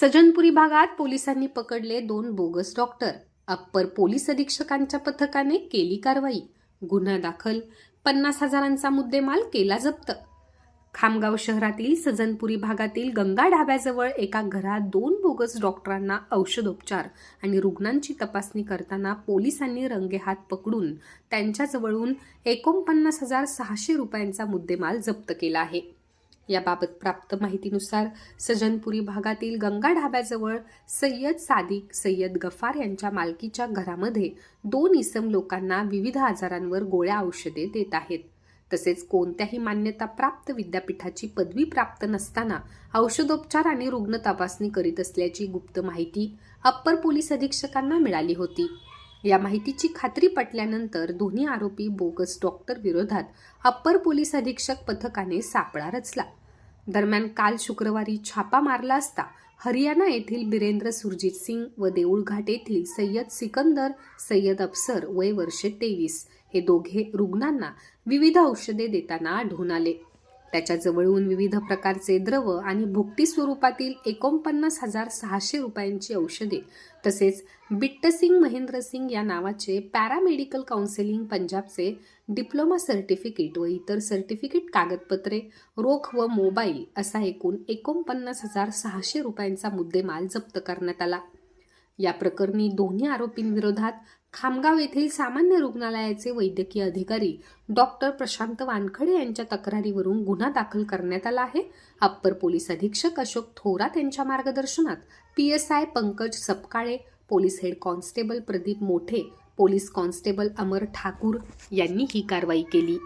सजनपुरी भागात पोलिसांनी पकडले दोन बोगस डॉक्टर. अप्पर पोलीस अधीक्षकांच्या पथकाने केली कारवाई. गुन्हा दाखल. पन्नास हजारांचा मुद्देमाल केला जप्त. खामगाव शहरातील सजनपुरी भागातील गंगा ढाब्याजवळ एका घरात दोन बोगस डॉक्टरांना औषधोपचार आणि रुग्णांची तपासणी करताना पोलिसांनी रंगेहात पकडून त्यांच्याजवळून एकोणपन्नास हजार सहाशे रुपयांचा मुद्देमाल जप्त केला आहे. याबाबत प्राप्त माहितीनुसार सजनपुरी भागातील गंगा ढाब्याजवळ सय्यद सादिक सय्यद गफार यांच्या मालकीच्या घरामध्ये दोन इसम लोकांना विविध आजारांवर गोळ्या औषधे देत आहेत. तसेच कोणत्याही मान्यताप्राप्त विद्यापीठाची पदवी प्राप्त नसताना औषधोपचार आणि रुग्ण तपासणी करीत असल्याची गुप्त माहिती अप्पर पोलीस अधीक्षकांना मिळाली होती. या माहितीची खात्री पटल्यानंतर दोन्ही आरोपी बोगस डॉक्टर विरोधात अप्पर पोलीस अधीक्षक पथकाने सापळा रचला. दरम्यान काल शुक्रवारी छापा मारला असता हरियाणा येथील बिरेंद्र सुरजित सिंग व देऊळघाट येथील सय्यद सिकंदर सय्यद अफसर वय वर्षे तेवीस. हे दोघे रुग्णांना विविध औषधे देताना आढळून आले. त्याच्याजवळून विविध प्रकारचे द्रव आणि भुकटी स्वरूपातील एकोणपन्नास हजार सहाशे रुपयांची औषधे तसेच बिट्टसिंग महेंद्रसिंग या नावाचे पॅरामेडिकल काउन्सिलिंग पंजाबचे डिप्लोमा सर्टिफिकेट व इतर सर्टिफिकेट कागदपत्रे रोख व मोबाईल असा एकूण एकोणपन्नास हजार सहाशे रुपयांचा मुद्देमाल जप्त करण्यात आला. या प्रकरणी दोन्ही आरोपींविरोधात खामगाव येथील सामान्य रुग्णालयाचे वैद्यकीय अधिकारी डॉक्टर प्रशांत वानखडे यांच्या तक्रारीवरून गुन्हा दाखल करण्यात आला आहे. अप्पर पोलीस अधीक्षक अशोक थोरात यांच्या मार्गदर्शनात P S I Pankaj Sapkale police head constable Pradeep Mothe police constable अमर ठाकूर यांनी ही कारवाई केली.